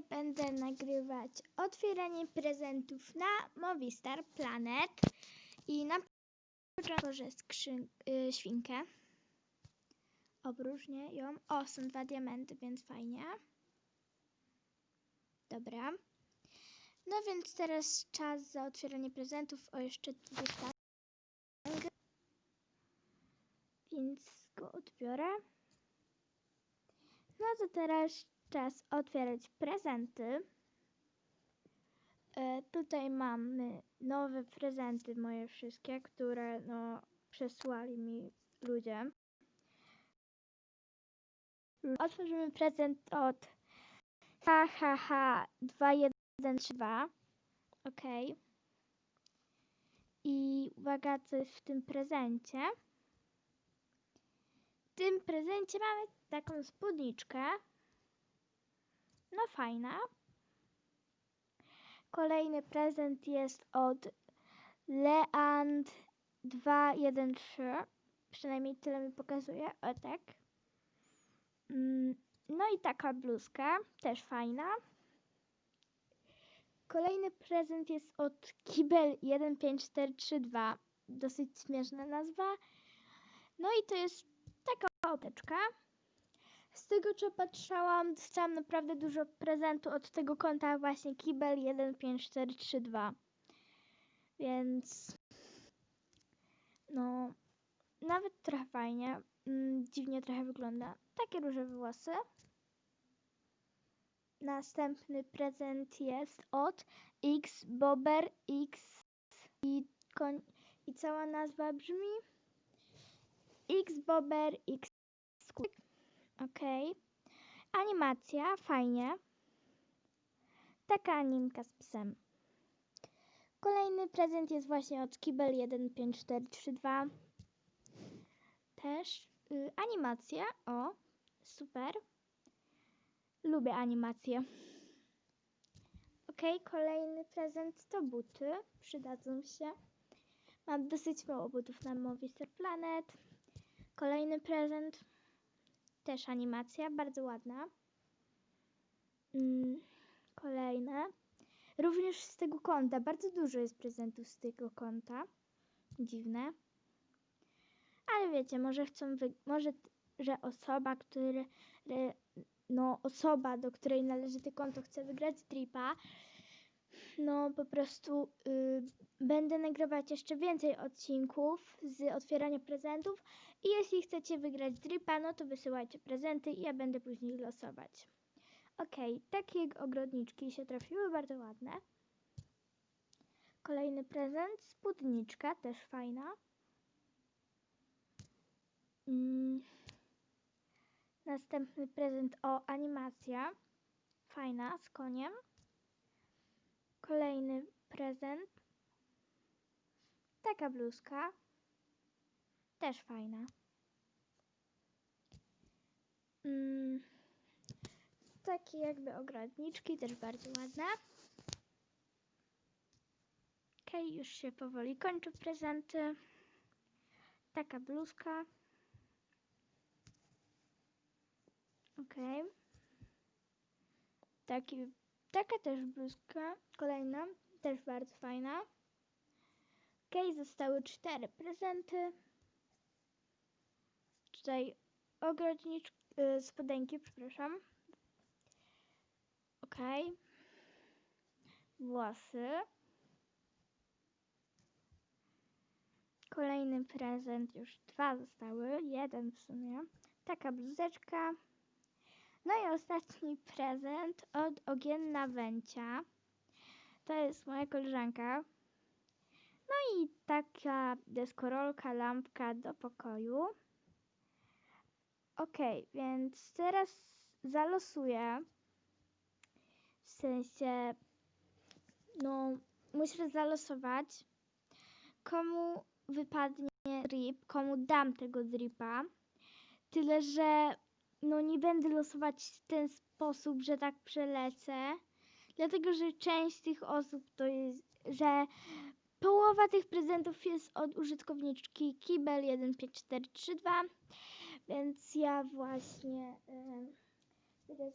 będę nagrywać otwieranie prezentów na Movistar Planet i na początku skrzyn, y, świnkę. Obróżnię ją. O, są dwa diamenty, więc fajnie. Dobra. No więc teraz czas za otwieranie prezentów. O, jeszcze dwie tak. Więc go odbiorę. No to teraz czas otwierać prezenty. E, tutaj mamy nowe prezenty moje wszystkie, które no przesłali mi ludzie. Otworzymy prezent od HHH2132. Ok. I uwaga, co jest w tym prezencie. W tym prezencie mamy taką spódniczkę. No fajna. Kolejny prezent jest od Leand 213. Przynajmniej tyle mi pokazuje. O tak. Mm, No i taka bluzka, też fajna. Kolejny prezent jest od Kibel 15432. Dosyć śmieszna nazwa. No i to jest taka opeczka. Z tego co patrzałam, dostałam naprawdę dużo prezentu od tego konta właśnie Kibel 15432. Więc no nawet trochę fajnie. Mm, dziwnie trochę wygląda. Takie różowe włosy. Następny prezent jest od X Bober X i, koń, i cała nazwa brzmi X Bober X Squid. Ok. Animacja, fajnie. Taka animka z psem. Kolejny prezent jest właśnie od Kibel 15432. Też y, animacja. O, super. Lubię animacje. Ok, kolejny prezent to buty. Przydadzą się. Mam dosyć mało butów na Movistar Planet. Kolejny prezent. Też animacja, bardzo ładna. Mm, kolejne. Również z tego konta. Bardzo dużo jest prezentów z tego konta. Dziwne. Ale wiecie, może chcą, może, że osoba, który, no osoba, do której należy to konto, chce wygrać tripa, no po prostu y, będę nagrywać jeszcze więcej odcinków z otwierania prezentów i jeśli chcecie wygrać dripa, no to wysyłajcie prezenty i ja będę później losować. Ok, takie ogrodniczki się trafiły, bardzo ładne. Kolejny prezent, spódniczka, też fajna. Mm. Następny prezent, o, animacja. Fajna, z koniem. Kolejny prezent. Taka bluzka. Też fajna. Mm, takie jakby ogrodniczki, też bardzo ładne. Okej, już się powoli kończą prezenty. Taka bluzka. Okej. Taki, taka też bluzka. Kolejna, też bardzo fajna. Okej, zostały cztery prezenty. Tutaj ogrodniczki, y, spodenki, przepraszam. Okej. Włosy. Kolejny prezent, już dwa zostały, jeden w sumie. Taka bluzeczka. No i ostatni prezent od Ogienna Węcia. To jest moja koleżanka. No i taka deskorolka, lampka do pokoju. Ok, więc teraz zalosuję. W sensie, no, muszę zalosować, komu wypadnie drip, komu dam tego dripa. Tyle, że no nie będę losować w ten sposób, że tak przelecę. Dlatego, że część tych osób to jest, że połowa tych prezentów jest od użytkowniczki Kibel15432, więc ja właśnie. Yy,